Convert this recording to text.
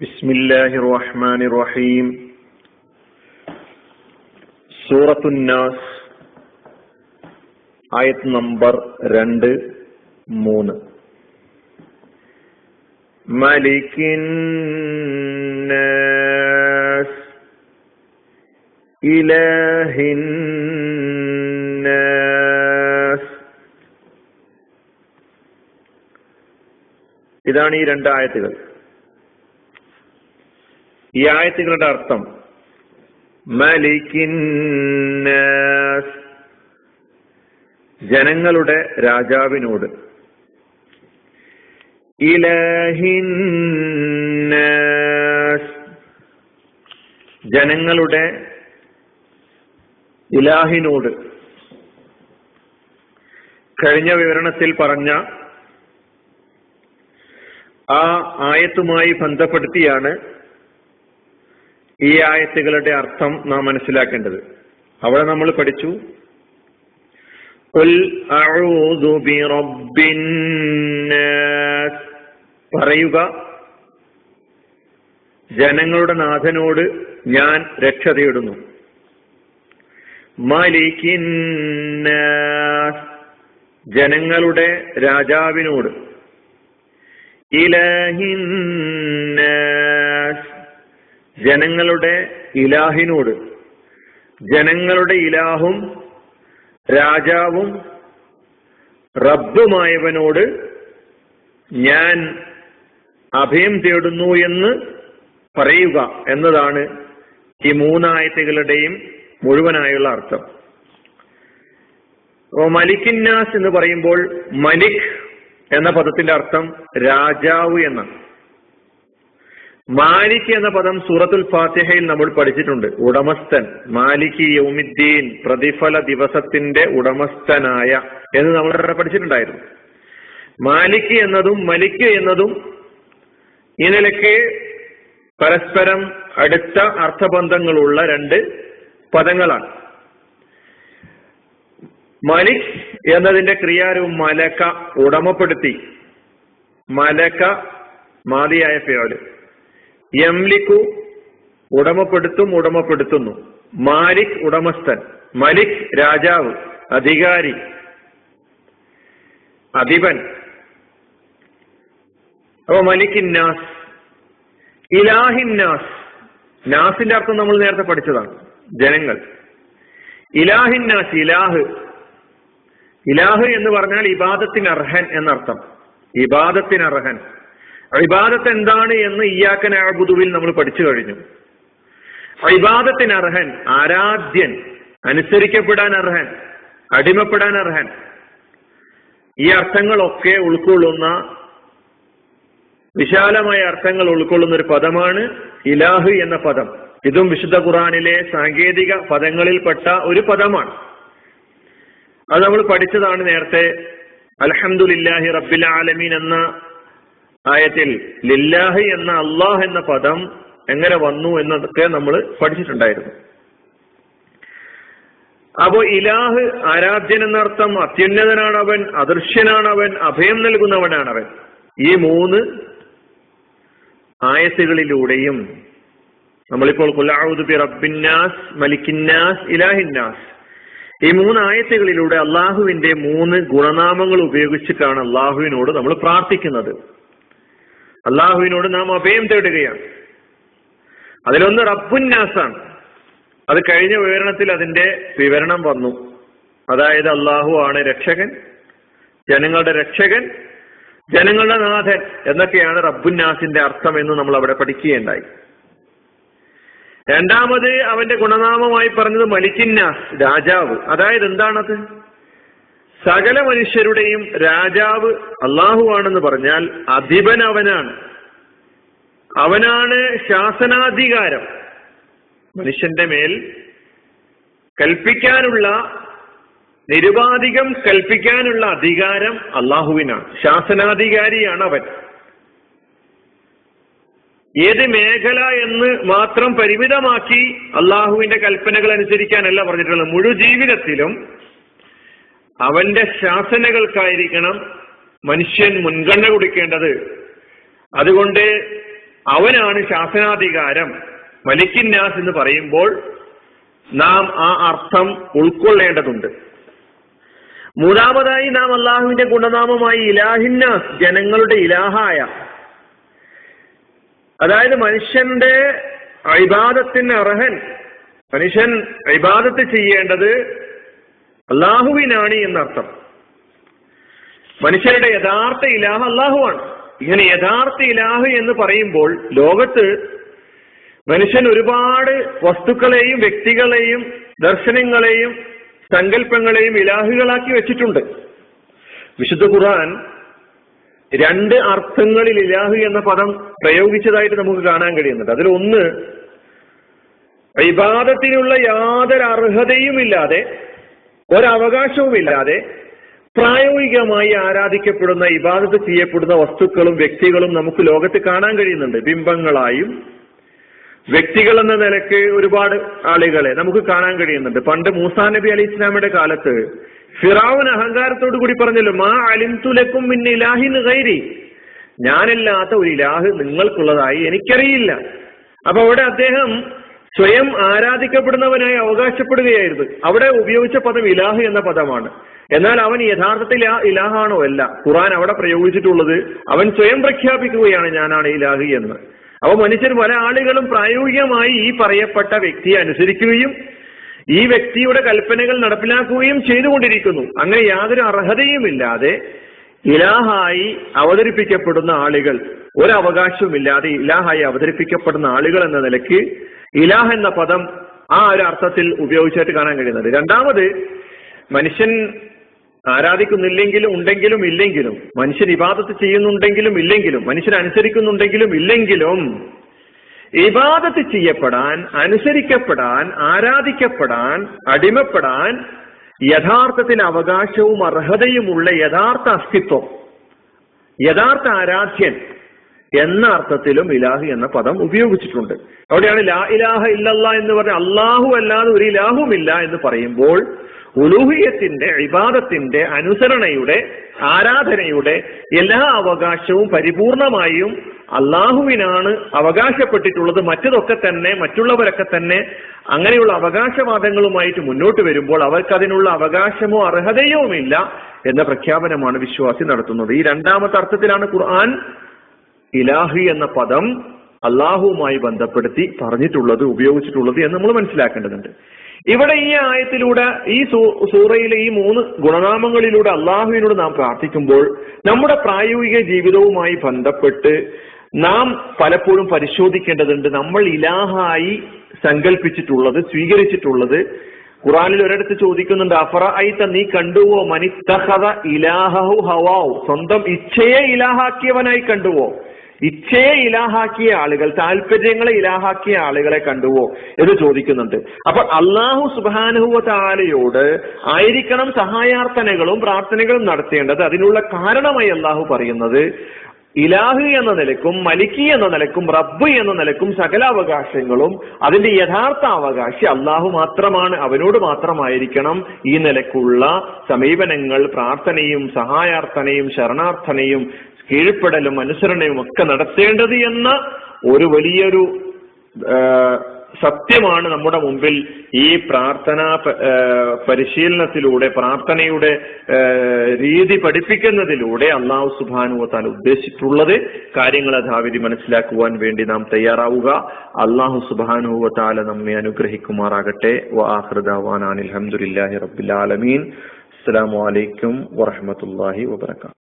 بسم الله الرحمن الرحيم സൂറത്തു നാസ് ആയത് നമ്പർ രണ്ട് മൂന്ന് മലിക്കിന്നാസ് ഇലഹിന്നാസ് ഇതാണ് ഈ രണ്ട് ആയത്തുകൾ ഈ ആയത്തുകളുടെ അർത്ഥം. മലിക്കിന്നാസ് ജനങ്ങളുടെ രാജാവിനോട്. ഇലഹിന്നാസ് ജനങ്ങളുടെ ഇലാഹിനോട്. കഴിഞ്ഞ വിവരണത്തിൽ പറഞ്ഞ ആ ആയത്തുമായി ബന്ധപ്പെടുത്തിയാണ് ഈ ആയത്തുകളുടെ അർത്ഥം നാം മനസ്സിലാക്കേണ്ടത്. അവിടെ നമ്മൾ പഠിച്ചു പറയുക ജനങ്ങളുടെ നാഥനോട് ഞാൻ രക്ഷ തേടുന്നു. മലിക്കിന്നാസ് ജനങ്ങളുടെ രാജാവിനോട് ഇലഹിന്നാസ് ജനങ്ങളുടെ ഇലാഹിനോട് ജനങ്ങളുടെ ഇലാഹും രാജാവും റബ്ബുമായവനോട് ഞാൻ അഭയം തേടുന്നു എന്ന് പറയുക എന്നതാണ് ഈ മൂന്നായത്തുകളുടെയും മുഴുവനായുള്ള അർത്ഥം. മലിക്കിന്നാസ് എന്ന് പറയുമ്പോൾ മലിക് എന്ന പദത്തിന്റെ അർത്ഥം രാജാവ് എന്നാണ്. മാലിക് എന്ന പദം സൂറത്തുൽ ഫാത്തിഹയിൽ നമ്മൾ പഠിച്ചിട്ടുണ്ട്. ഉടമസ്ഥൻ മാലിക് യൗമിദ്ദീൻ പ്രതിഫല ദിവസത്തിന്റെ ഉടമസ്ഥനായ എന്ന് നമ്മൾ പഠിച്ചിട്ടുണ്ടായിരുന്നു. മാലിക് എന്നതും മലിക് എന്നതും ഈ നിലയ്ക്ക് പരസ്പരം അടുത്ത അർത്ഥബന്ധങ്ങളുള്ള രണ്ട് പദങ്ങളാണ്. മലിക് എന്നതിന്റെ ക്രിയാരൂപം മലക്ക ഉടമപ്പെടുത്തി. മലക്ക മാതിയായ പേര് യംലിക്കു ഉടമപ്പെടുത്തും ഉടമപ്പെടുത്തുന്നു. മാലിക് ഉടമസ്ഥൻ മലിക് രാജാവ് അധികാരി അധിപൻ. അപ്പൊ മലിക്കിന്നാസ് ഇലാഹിന്നാസ് നാസിന്റെ അർത്ഥം നമ്മൾ നേരത്തെ പഠിച്ചതാണ് ജനങ്ങൾ. ഇലാഹിന്നാസ് ഇലാഹ്. ഇലാഹ് എന്ന് പറഞ്ഞാൽ ഇബാദത്തിന് അർഹൻ എന്നർത്ഥം. ഇബാദത്തിന് അർഹൻ ഇബാദത്ത് എന്താണ് എന്ന് ഇയാക്കൻ അബുദുവിൽ നമ്മൾ പഠിച്ചു കഴിഞ്ഞു. ഇബാദത്തിന് അർഹൻ ആരാധ്യൻ അനുസരിക്കപ്പെടാൻ അർഹൻ അടിമപ്പെടാൻ അർഹൻ ഈ അർത്ഥങ്ങളൊക്കെ ഉൾക്കൊള്ളുന്ന വിശാലമായ അർത്ഥങ്ങൾ ഉൾക്കൊള്ളുന്ന ഒരു പദമാണ് ഇലാഹ് എന്ന പദം. ഇതും വിശുദ്ധ ഖുറാനിലെ സാങ്കേതിക പദങ്ങളിൽപ്പെട്ട ഒരു പദമാണ്. അത് നമ്മൾ പഠിച്ചതാണ് നേരത്തെ അലഹമുല്ലാഹി റബ്ബിൽ ആലമീൻ എന്ന ആയത്തിൽ ലില്ലാഹി എന്ന അള്ളാഹ് എന്ന പദം എങ്ങനെ വന്നു എന്നതൊക്കെ നമ്മൾ പഠിച്ചിട്ടുണ്ടായിരുന്നു. അപ്പോ ഇലാഹ് ആരാധ്യൻ എന്നർത്ഥം അത്യുന്നതനാണവൻ അദൃശ്യനാണവൻ അഭയം നൽകുന്നവനാണവൻ ഈ മൂന്ന് ആയത്തുകളിലൂടെയും നമ്മളിപ്പോൾ കുലാവുദ് റബ്ബിന്നാസ് മലിക്കിന്നാസ് ഇലാഹിന്നാസ് ഈ മൂന്ന് ആയത്തുകളിലൂടെ അള്ളാഹുവിന്റെ മൂന്ന് ഗുണനാമങ്ങൾ ഉപയോഗിച്ചിട്ടാണ് അള്ളാഹുവിനോട് നമ്മൾ പ്രാർത്ഥിക്കുന്നത്. അള്ളാഹുവിനോട് നാം അഭയം തേടുകയാണ്. അതിലൊന്ന് റബ്ബുന്നാസാണ്. അത് കഴിഞ്ഞ വിവരണത്തിൽ അതിന്റെ വിവരണം വന്നു. അതായത് അള്ളാഹു ആണ് രക്ഷകൻ ജനങ്ങളുടെ രക്ഷകൻ ജനങ്ങളുടെ നാഥൻ എന്നൊക്കെയാണ് റബ്ബുന്നാസിന്റെ അർത്ഥം എന്ന് നമ്മൾ അവിടെ പഠിക്കുകയുണ്ടായി. രണ്ടാമത് അവന്റെ ഗുണനാമമായി പറഞ്ഞത് മലിക്കിന്നാസ് രാജാവ്. അതായത് എന്താണത്? സകല മനുഷ്യരുടെയും രാജാവ് അള്ളാഹു ആണെന്ന് പറഞ്ഞാൽ അധിപൻ അവനാണ്. അവനാണ് ശാസനാധികാരം. മനുഷ്യന്റെ മേൽ കൽപ്പിക്കാനുള്ള നിരുപാധികം കൽപ്പിക്കാനുള്ള അധികാരം അള്ളാഹുവിനാണ്. ശാസനാധികാരിയാണ് അവൻ. ഏത് മേഖല എന്ന് മാത്രം പരിമിതമാക്കി അള്ളാഹുവിന്റെ കൽപ്പനകൾ അനുസരിക്കാനല്ല പറഞ്ഞിട്ടുള്ളത്. മുഴു ജീവിതത്തിലും അവന്റെ ശാസനകൾക്കായിരിക്കണം മനുഷ്യൻ മുൻഗണന കൊടുക്കേണ്ടത്. അതുകൊണ്ട് അവനാണ് ശാസനാധികാരം മലിക്കിന്യാസ് എന്ന് പറയുമ്പോൾ നാം ആ അർത്ഥം ഉൾക്കൊള്ളേണ്ടതുണ്ട്. മൂന്നാമതായി നാം അള്ളാഹുവിന്റെ ഗുണനാമമായി ഇലാഹിന്നാസ് ജനങ്ങളുടെ ഇലാഹായ. അതായത് മനുഷ്യന്റെ അഭിബാധത്തിന് അർഹൻ മനുഷ്യൻ ഇബാദത്ത് ചെയ്യേണ്ടത് അള്ളാഹുവിനാണ് എന്നർത്ഥം. മനുഷ്യരുടെ യഥാർത്ഥ ഇലാഹ അള്ളാഹുവാണ് ഇങ്ങനെ യഥാർത്ഥ ഇലാഹ് എന്ന് പറയുമ്പോൾ ലോകത്ത് മനുഷ്യൻ ഒരുപാട് വസ്തുക്കളെയും വ്യക്തികളെയും ദർശനങ്ങളെയും സങ്കല്പങ്ങളെയും ഇലാഹുകളാക്കി വെച്ചിട്ടുണ്ട്. വിശുദ്ധ ഖുർആൻ രണ്ട് അർത്ഥങ്ങളിൽ ഇലാഹു എന്ന പദം പ്രയോഗിച്ചതായിട്ട് നമുക്ക് കാണാൻ കഴിയുന്നുണ്ട്. അതിൽ ഒന്ന് യാതൊരർഹതയും യാതൊരു അർഹതയുമില്ലാതെ ഒരവകാശവുമില്ലാതെ പ്രായോഗികമായി ആരാധിക്കപ്പെടുന്ന ഇബാദത്ത് ചെയ്യപ്പെടുന്ന വസ്തുക്കളും വ്യക്തികളും നമുക്ക് ലോകത്ത് കാണാൻ കഴിയുന്നുണ്ട്. ബിംബങ്ങളായും വ്യക്തികൾ എന്ന നിലയ്ക്ക് ഒരുപാട് ആളുകളെ നമുക്ക് കാണാൻ കഴിയുന്നുണ്ട്. പണ്ട് മൂസാ നബി അലി ഇസ്ലാമിയുടെ കാലത്ത് ഫിറാവുൻ അഹങ്കാരത്തോടു കൂടി പറഞ്ഞല്ലോ മാ അലിംതുലക്കും പിന്നെ ഇലാഹിൻ ഗൈരി. ഞാനല്ലാത്ത ഒരു ഇലാഹ് നിങ്ങൾക്കുള്ളതായി എനിക്കറിയില്ല. അപ്പൊ അവിടെ അദ്ദേഹം സ്വയം ആരാധിക്കപ്പെടുന്നവനായി അവകാശപ്പെടുകയായിരുന്നു. അവിടെ ഉപയോഗിച്ച പദം ഇലാഹ് എന്ന പദമാണ്. എന്നാൽ അവൻ യഥാർത്ഥത്തിൽ ആ ഇലാഹാണോ അല്ല. ഖുറാൻ അവിടെ പ്രയോഗിച്ചിട്ടുള്ളത് അവൻ സ്വയം പ്രഖ്യാപിക്കുകയാണ് ഞാനാണ് ഇലാഹ് എന്ന്. അപ്പൊ മനുഷ്യർ പല ആളുകളും പ്രായോഗികമായി ഈ പറയപ്പെട്ട വ്യക്തിയെ അനുസരിക്കുകയും ഈ വ്യക്തിയുടെ കൽപ്പനകൾ നടപ്പിലാക്കുകയും ചെയ്തുകൊണ്ടിരിക്കുന്നു. അങ്ങനെ യാതൊരു അർഹതയുമില്ലാതെ ഇലാഹായി അവതരിപ്പിക്കപ്പെടുന്ന ആളുകൾ ഒരവകാശവുമില്ലാതെ ഇലാഹായി അവതരിപ്പിക്കപ്പെടുന്ന ആളുകൾ എന്ന നിലയ്ക്ക് ഇലാഹ് എന്ന പദം ആ ഒരു അർത്ഥത്തിൽ ഉപയോഗിച്ചായിട്ട് കാണാൻ കഴിയുന്നത് രണ്ടാമത് മനുഷ്യൻ ആരാധിക്കുന്നില്ലെങ്കിലും ഉണ്ടെങ്കിലും ഇല്ലെങ്കിലും മനുഷ്യൻ ഇബാദത്ത് ചെയ്യുന്നുണ്ടെങ്കിലും ഇല്ലെങ്കിലും മനുഷ്യൻ അനുസരിക്കുന്നുണ്ടെങ്കിലും ഇല്ലെങ്കിലും ഇബാദത്ത് ചെയ്യപ്പെടാൻ അനുസരിക്കപ്പെടാൻ ആരാധിക്കപ്പെടാൻ അടിമപ്പെടാൻ യഥാർത്ഥത്തിൽ അവകാശവും അർഹതയുമുള്ള യഥാർത്ഥ അസ്തിത്വം യഥാർത്ഥ ആരാധ്യൻ എന്ന അർത്ഥത്തിലും ഇലാഹി എന്ന പദം ഉപയോഗിച്ചിട്ടുണ്ട്. അവിടെയാണ് ലാ ഇലാഹ ഇല്ലല്ല എന്ന് പറഞ്ഞ അള്ളാഹു അല്ലാതെ ഒരു ഇലാഹുമില്ല എന്ന് പറയുമ്പോൾ ഉലൂഹിയത്തിന്റെ വിവാദത്തിന്റെ അനുസരണയുടെ ആരാധനയുടെ എല്ലാ അവകാശവും പരിപൂർണമായും അള്ളാഹുവിനാണ് അവകാശപ്പെട്ടിട്ടുള്ളത്. മറ്റതൊക്കെ തന്നെ മറ്റുള്ളവരൊക്കെ തന്നെ അങ്ങനെയുള്ള അവകാശവാദങ്ങളുമായിട്ട് മുന്നോട്ട് വരുമ്പോൾ അവർക്ക് അതിനുള്ള അവകാശമോ അർഹതയോമില്ല എന്ന പ്രഖ്യാപനമാണ് വിശ്വാസി നടത്തുന്നത്. ഈ രണ്ടാമത്തെ അർത്ഥത്തിലാണ് ഖുർആൻ ഇലാഹി എന്ന പദം അള്ളാഹുവുമായി ബന്ധപ്പെടുത്തി പറഞ്ഞിട്ടുള്ളത് ഉപയോഗിച്ചിട്ടുള്ളത് എന്ന് നമ്മൾ മനസ്സിലാക്കേണ്ടതുണ്ട്. ഇവിടെ ഈ ആയത്തിലൂടെ ഈ സൂറയിലെ ഈ മൂന്ന് ഗുണനാമങ്ങളിലൂടെ അള്ളാഹുവിനോട് നാം പ്രാർത്ഥിക്കുമ്പോൾ നമ്മുടെ പ്രായോഗിക ജീവിതവുമായി ബന്ധപ്പെട്ട് നാം പലപ്പോഴും പരിശോധിക്കേണ്ടതുണ്ട്. നമ്മൾ ഇലാഹായി സങ്കല്പിച്ചിട്ടുള്ളത് സ്വീകരിച്ചിട്ടുള്ളത്. ഖുറാനിൽ ഒരിടത്ത് ചോദിക്കുന്നുണ്ട് അഫറ ഐത്ത നീ കണ്ടുവോ? മനിത്തഹത ഇലാഹു ഹവാവു സ്വന്തം ഇച്ഛയെ ഇലാഹാക്കിയവനായി കണ്ടുവോ? ഇച്ഛയെ ഇലാഹാക്കിയ ആളുകൾ താല്പര്യങ്ങളെ ഇലാഹാക്കിയ ആളുകളെ കണ്ടുവോ എന്ന് ചോദിക്കുന്നുണ്ട്. അപ്പൊ അള്ളാഹു സുബാനുഹുവ താലയോട് ആയിരിക്കണം സഹായാർത്ഥനകളും പ്രാർത്ഥനകളും നടത്തേണ്ടത്. അതിനുള്ള കാരണമായി അള്ളാഹു പറയുന്നത് ഇലാഹ് എന്ന നിലക്കും മലിക്കി എന്ന നിലക്കും റബ്ബ് എന്ന നിലക്കും സകല അവകാശങ്ങളും അതിന്റെ യഥാർത്ഥ അവകാശി അള്ളാഹു മാത്രമാണ്. അവനോട് മാത്രമായിരിക്കണം ഈ നിലക്കുള്ള സമീപനങ്ങൾ പ്രാർത്ഥനയും സഹായാർത്ഥനയും ശരണാർത്ഥനയും കീഴ്പ്പെടലും അനുസരണയും ഒക്കെ നടത്തേണ്ടത് എന്ന ഒരു വലിയൊരു സത്യമാണ് നമ്മുടെ മുമ്പിൽ ഈ പ്രാർത്ഥനാ പരിശീലനത്തിലൂടെ പ്രാർത്ഥനയുടെ രീതി പഠിപ്പിക്കുന്നതിലൂടെ അള്ളാഹു സുബാനുവത്താൻ ഉദ്ദേശിച്ചിട്ടുള്ളത് കാര്യങ്ങൾ യഥാവിധി മനസ്സിലാക്കുവാൻ വേണ്ടി നാം തയ്യാറാവുക. അള്ളാഹു സുബാനുവത്താല നമ്മെ അനുഗ്രഹിക്കുമാറാകട്ടെ. വാഹൃദാൻ അലഹമുല്ലാഹി അസ്സാം വലൈക്കും വറഹമത്തല്ലാഹി വബർക്കാത്തു